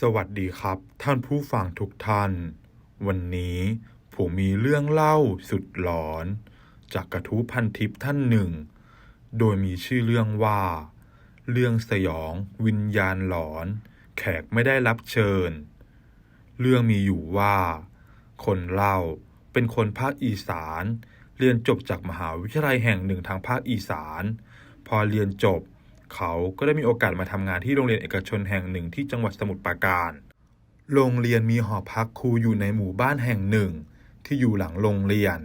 สวัสดีครับ ท่านผู้ฟังทุกท่าน วันนี้ผมมีเรื่องเล่าสุดหลอน จากกระทู้พันทิปท่านหนึ่ง โดยมีชื่อเรื่องว่า เรื่องสยองวิญญาณหลอน แขกไม่ได้รับเชิญ เรื่องมีอยู่ว่า คนเล่าเป็นคนภาคอีสาน เรียนจบจากมหาวิทยาลัยแห่งหนึ่งทางภาคอีสาน พอเรียนจบ เขาก็ได้มีโอกาสมาทำงานที่โรงเรียนเอกชนแห่งหนึ่งที่จังหวัดสมุทรปราการ โรงเรียนมีหอพักครูอยู่ในหมู่บ้านแห่งหนึ่ง ที่อยู่หลังโรงเรียน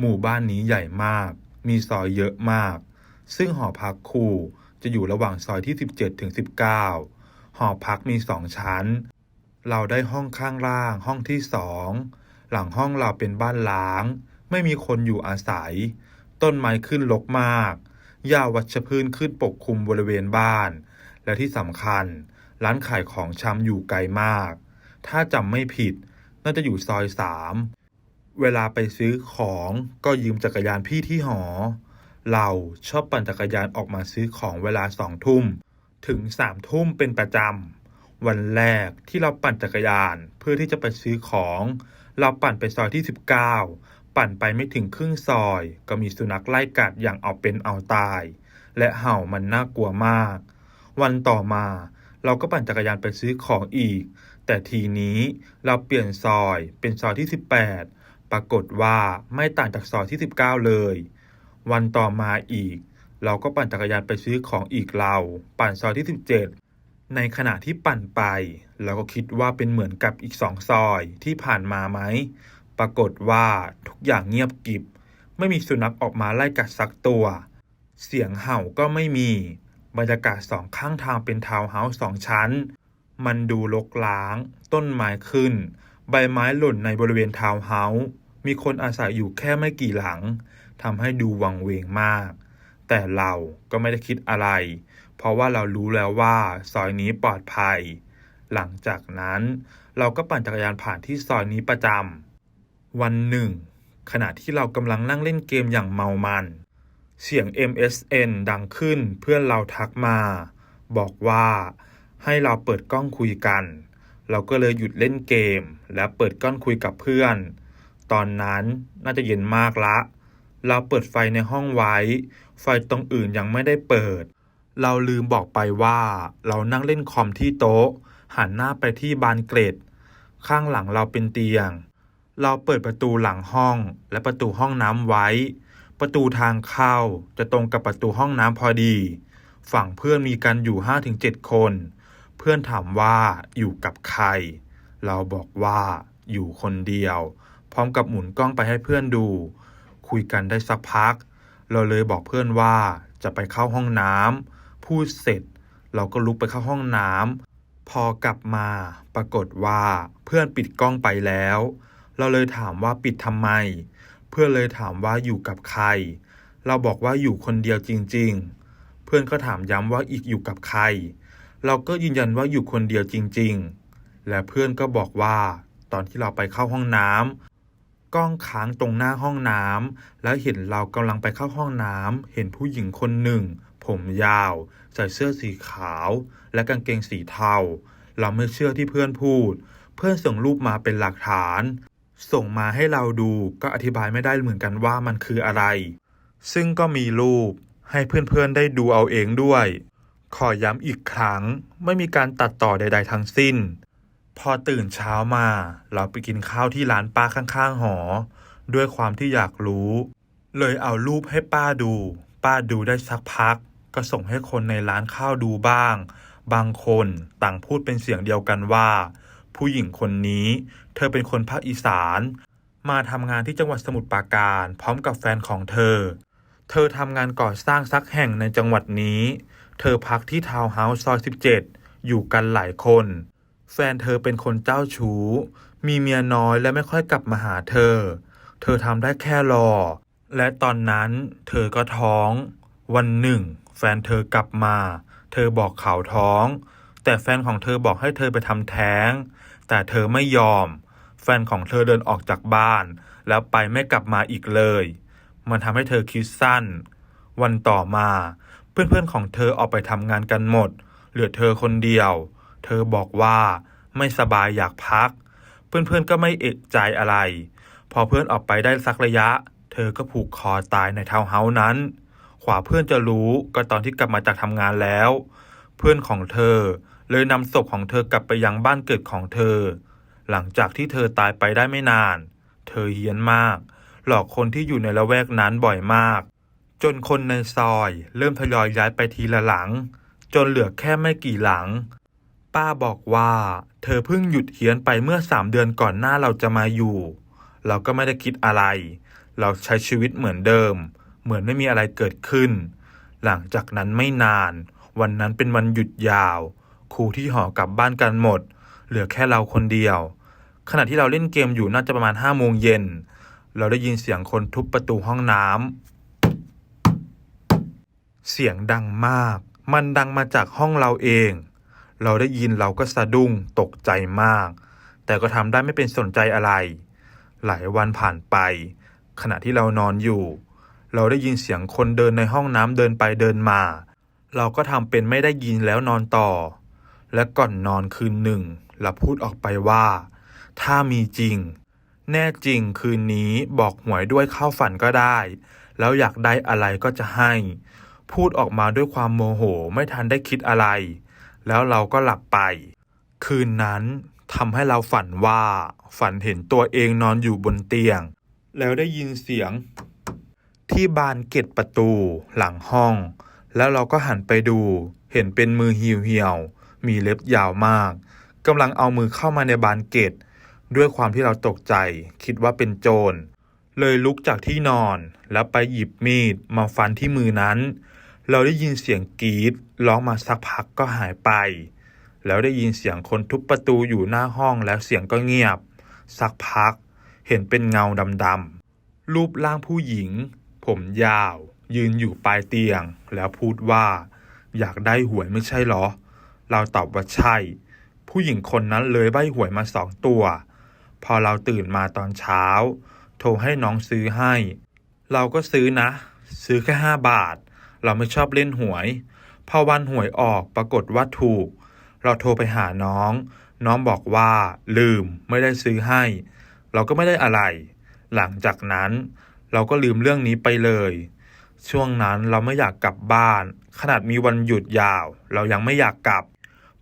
หมู่บ้านนี้ใหญ่มาก มีซอยเยอะมาก ซึ่งหอพักครูจะอยู่ระหว่างซอยที่ 17ถึง19 หอพักมีสองชั้น เราได้ห้องข้างล่างห้องที่สองหลังห้องเราเป็นบ้านล้าง ไม่มีคนอยู่อาศัย ต้นไม้ขึ้นรกมาก หญ้าวัชพืชขึ้นปกคลุมบริเวณบ้าน และที่สำคัญ ร้านขายของชำอยู่ไกลมาก ถ้าจำไม่ผิด น่าจะอยู่ซอยสามเวลาไปซื้อของก็ยืมจักรยานพี่ที่หอ เราชอบปั่นจักรยานออกมาซื้อของเวลาสองทุ่ม ถึงสามทุ่มเป็นประจำ วันแรกที่เราปั่นจักรยานเพื่อที่จะไปซื้อของ เราปั่นไปซอยที่ 19 ปั่นไปไม่ถึงครึ่งซอย ก็มีสุนัขไล่กัดอย่างเอาเป็นเอาตาย และเห่ามันน่ากลัวมาก วันต่อมาเราก็ปั่นจักรยานไปซื้อของอีก แต่ทีนี้เราเปลี่ยนซอยเป็นซอยที่ 18 ปรากฏว่าไม่ต่างจากซอยที่ 19 เลย วันต่อมาอีก เราก็ปั่นจักรยานไปซื้อของอีกเรา ปั่นซอยที่ 17 ในขณะที่ปั่นไป เราก็คิดว่าเป็นเหมือนกับอีกสองซอยที่ผ่านมาไหม ปรากฏว่าทุกอย่างเงียบกริบ ไม่มีสุนัขออกมาไล่กัดสักตัว เสียงเห่าก็ไม่มี บรรยากาศสองข้างทางเป็นทาวน์เฮาส์สองชั้น มันดูรกร้าง ต้นไม้ขึ้น ใบไม้หล่นในบริเวณทาวน์เฮาส์มีคนอาศัยอยู่แค่ไม่กี่หลังทำให้ดูวังเวงมาก แต่เราก็ไม่ได้คิดอะไร เพราะว่าเรารู้แล้วว่าซอยนี้ปลอดภัย หลังจากนั้นเราก็ปั่นจักรยานผ่านที่ซอยนี้ประจำ วันหนึ่ง ขณะที่เรากำลังนั่งเล่นเกมอย่างเมามัน เสียง MSN ดังขึ้นเพื่อนเราทักมา บอกว่า ให้เราเปิดกล้องคุยกัน เราก็เลยหยุดเล่นเกม และเปิดกล้องคุยกับเพื่อน ตอนนั้นน่าจะเย็นมากละ เราเปิดไฟในห้องไว้ ไฟตรงอื่นยังไม่ได้เปิด เราลืมบอกไปว่า เรานั่งเล่นคอมที่โต๊ะ หันหน้าไปที่บานเกล็ด ข้างหลังเราเป็นเตียง เราเปิดประตูหลังห้องและประตูห้องน้ำไว้ ประตูทางเข้าจะตรงกับประตูห้องน้ำพอดี ฝั่งเพื่อนมีกันอยู่ 5-7 คน เพื่อนถามว่าอยู่กับใคร เราบอกว่าอยู่คนเดียว พร้อมกับหมุนกล้องไปให้เพื่อนดู คุยกันได้สักพัก เราเลยบอกเพื่อนว่าจะไปเข้าห้องน้ำพูดเสร็จ เราก็ลุกไปเข้าห้องน้ำพอกลับมาปรากฏว่าเพื่อนปิดกล้องไปแล้ว เราเลยถามว่าปิดทำไม เพื่อนเลยถามว่าอยู่กับใคร เราบอกว่าอยู่คนเดียวจริง ๆ เพื่อนก็ถามย้ำว่าอีกอยู่กับใคร เราก็ยืนยันว่าอยู่คนเดียวจริง ๆ และเพื่อนก็บอกว่า ตอนที่เราไปเข้าห้องน้ำกล้องค้างตรงหน้าห้องน้ำแล้วเห็นเรากำลังไปเข้าห้องน้ำเห็นผู้หญิงคนหนึ่ง ผมยาว ใส่เสื้อสีขาว และกางเกงสีเทา เราไม่เชื่อที่เพื่อนพูด เพื่อนส่งรูปมาเป็นหลักฐาน ส่งมาให้เราดูก็อธิบายไม่ได้เหมือนกันว่ามันคืออะไร ซึ่งก็มีรูปให้เพื่อนๆได้ดูเอาเองด้วย ขอย้ำอีกครั้ง ไม่มีการตัดต่อใด ๆ ทั้งสิ้น พอตื่นเช้ามา เราไปกินข้าวที่ร้านป้าข้างๆหอ ด้วยความที่อยากรู้ เลยเอารูปให้ป้าดู ป้าดูได้สักพัก ก็ส่งให้คนในร้านข้าวดูบ้าง บางคนต่างพูดเป็นเสียงเดียวกันว่า ผู้หญิงคนนี้ เธอเป็นคนภาคอีสาน มาทำงานที่จังหวัดสมุทรปราการ พร้อมกับแฟนของเธอ เธอทำงานก่อสร้างสักแห่งในจังหวัดนี้ เธอพักที่ทาวน์เฮาส์ซอย 17 อยู่กันหลายคน แฟนเธอเป็นคนเจ้าชู้ มีเมียน้อยและไม่ค่อยกลับมาหาเธอ เธอทำได้แค่รอ และตอนนั้นเธอก็ท้อง วันหนึ่ง แฟนเธอกลับมา เธอบอกเขาท้อง แต่แฟนของเธอบอกให้เธอไปทำแท้ง แต่เธอไม่ยอม แฟนของเธอเดินออกจากบ้าน แล้วไปไม่กลับมาอีกเลย มันทำให้เธอคิดสั้น วันต่อมา เพื่อนๆของเธอออกไปทำงานกันหมด เหลือเธอคนเดียว เธอบอกว่าไม่สบายอยากพัก เพื่อนๆก็ไม่เอกใจอะไร พอเพื่อนออกไปได้สักระยะ เธอก็ผูกคอตายในทาวน์เฮาส์นั้น ขวาเพื่อนจะรู้ก็ตอนที่กลับมาจากทำงานแล้ว เพื่อนของเธอ เลยนำศพของเธอกลับไปยังบ้านเกิดของเธอ หลังจากที่เธอตายไปได้ไม่นาน เธอเฮี้ยนมาก หลอกคนที่อยู่ในละแวกนั้นบ่อยมาก จนคนในซอย เริ่มทยอยย้ายไปทีละหลัง จนเหลือแค่ไม่กี่หลัง ป้าบอกว่า เธอเพิ่งหยุดเฮี้ยนไปเมื่อสามเดือนก่อนหน้าเราจะมาอยู่ เราก็ไม่ได้คิดอะไร เราใช้ชีวิตเหมือนเดิม เหมือนไม่มีอะไรเกิดขึ้น หลังจากนั้นไม่นาน วันนั้นเป็นวันหยุดยาว ครูที่หอกลับบ้านกันหมด เหลือแค่เราคนเดียว ขณะที่เราเล่นเกมอยู่น่าจะประมาณห้าโมงเย็น เราได้ยินเสียงคนทุบประตูห้องน้ำเสียงดังมาก มันดังมาจากห้องเราเอง เราได้ยินเราก็สะดุ้งตกใจมาก แต่ก็ทำได้ไม่เป็นสนใจอะไร หลายวันผ่านไป ขณะที่เรานอนอยู่ เราได้ยินเสียงคนเดินในห้องน้ำเดินไปเดินมาเราก็ทำเป็นไม่ได้ยินแล้วนอนต่อ และก่อนนอนคืนหนึ่งเราพูดออกไปว่า ถ้ามีจริง แน่จริงคืนนี้บอกหวยด้วยเข้าฝันก็ได้ แล้วอยากได้อะไรก็จะให้ พูดออกมาด้วยความโมโหไม่ทันได้คิดอะไร แล้วเราก็หลับไป คืนนั้นทำให้เราฝันว่า ฝันเห็นตัวเองนอนอยู่บนเตียง แล้วได้ยินเสียง ที่บานเกล็ดประตูหลังห้อง แล้วเราก็หันไปดู เห็นเป็นมือเหี่ยวๆ มีเล็บยาวมากกำลังเอามือเข้ามาในบานเกล็ดด้วยความที่เราตกใจ คิดว่าเป็นโจร เลยลุกจากที่นอน แล้วไปหยิบมีดมาฟันที่มือนั้น เราได้ยินเสียงกรีดร้องมาสักพักก็หายไป แล้วได้ยินเสียงคนทุบประตูอยู่หน้าห้องแล้วเสียงก็เงียบ สักพัก เห็นเป็นเงาดำๆรูปร่างผู้หญิง ผมยาว ยืนอยู่ปลายเตียง แล้วพูดว่า อยากได้หวยไม่ใช่หรอ เราตอบว่าใช่ ผู้หญิงคนนั้นเลยใบหวยมาสองตัว พอเราตื่นมาตอนเช้า โทรให้น้องซื้อให้ เราก็ซื้อนะ ซื้อแค่ห้าบาท เราไม่ชอบเล่นหวย พอวันหวยออกปรากฏว่าถูก เราโทรไปหาน้อง น้องบอกว่าลืมไม่ได้ซื้อให้ เราก็ไม่ได้อะไร หลังจากนั้นเราก็ลืมเรื่องนี้ไปเลย ช่วงนั้นเราไม่อยากกลับบ้าน ขนาดมีวันหยุดยาว เรายังไม่อยากกลับ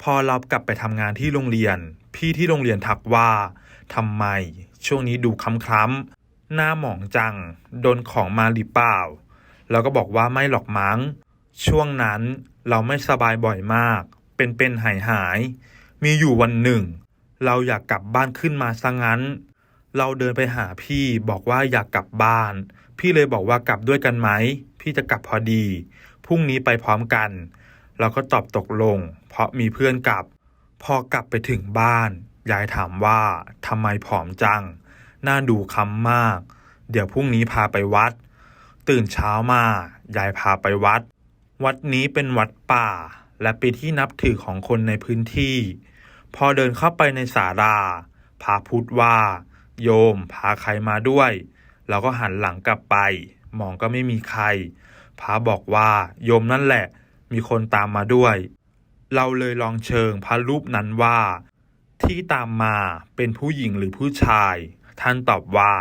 พอเรากลับไปทำงานที่โรงเรียน พี่ที่โรงเรียนทักว่าทำไม ช่วงนี้ดูคล้ำๆหน้าหมองจัง โดนของมาหรือเปล่า เราก็บอกว่าไม่หรอกมั้ง ช่วงนั้นเราไม่สบายบ่อยมาก เป็นเป็นหายหายๆมีอยู่วันหนึ่ง เราอยากกลับบ้านขึ้นมาซะงั้น เราเดินไปหาพี่บอกว่าอยากกลับบ้าน พี่เลยบอกว่ากลับด้วยกันไหม พี่จะกลับพอดี พรุ่งนี้ไปพร้อมกัน เราก็ตอบตกลง เพราะมีเพื่อนกลับ พอกลับไปถึงบ้าน ยายถามว่าทำไมผอมจัง หน้าดูค้ำมาก เดี๋ยวพรุ่งนี้พาไปวัด ตื่นเช้ามายายพาไปวัด วัดนี้เป็นวัดป่า และเป็นที่นับถือของคนในพื้นที่ พอเดินเข้าไปในศาลาพระพูดว่า โยมพาใครมาด้วยเราก็หันหลังกลับไป มองก็ไม่มีใครพระบอกว่าโยมนั่นแหละ มีคนตามมาด้วย เราเลยลองเชิงพระรูปนั้นว่า ที่ตามมาเป็นผู้หญิงหรือผู้ชาย ท่านตอบว่า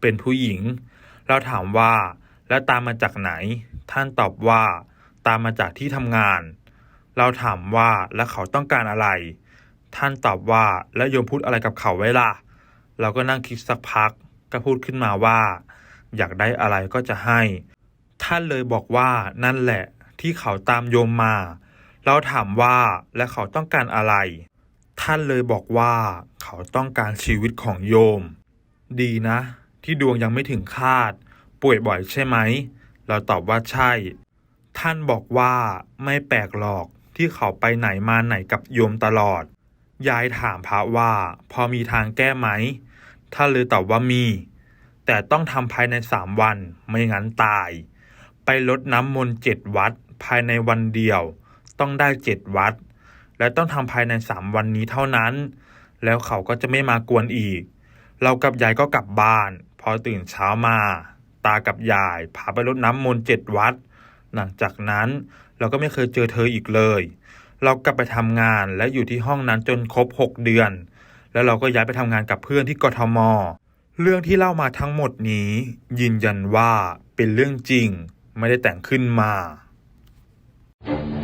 เป็นผู้หญิง เราถามว่า แล้วตามมาจากไหน ท่านตอบว่า ตามมาจากที่ทำงาน เราถามว่าแล้วเขาต้องการอะไร ท่านตอบว่าแล้วโยมพูดอะไรกับเขาไว้ล่ะ เราก็นั่งคิดสักพักก็พูดขึ้นมาว่า อยากได้อะไรก็จะให้ ท่านเลยบอกว่านั่นแหละ ที่เขาตามโยมมา เราถามว่าและเขาต้องการอะไร ท่านเลยบอกว่าเขาต้องการชีวิตของโยม ดีนะ ที่ดวงยังไม่ถึงคาด ป่วยบ่อยใช่ไหม เราตอบว่าใช่ ท่านบอกว่าไม่แปลกหรอกที่เขาไปไหนมาไหนกับโยมตลอด ยายถามพระว่า พอมีทางแก้ไหม ท่านเลยตอบว่ามี แต่ต้องทำภายในสามวัน ไม่งั้นตาย ไปลดน้ำมนต์เจ็ดวัด ภายในวันเดียว ต้องได้เจ็ดวัด และต้องทำภายในสามวันนี้เท่านั้น แล้วเขาก็จะไม่มากวนอีก เรากับยายก็กลับบ้าน พอตื่นเช้ามา ตากับยายพาไปรดน้ำมนต์เจ็ดวัด หลังจากนั้นเราก็ไม่เคยเจอเธออีกเลย เรากลับไปทำงานและอยู่ที่ห้องนั้นจนครบ6เดือน แล้วเราก็ย้ายไปทำงานกับเพื่อนที่กทมเรื่องที่เล่ามาทั้งหมดนี้ ยืนยันว่าเป็นเรื่องจริง ไม่ได้แต่งขึ้นมา Thank you.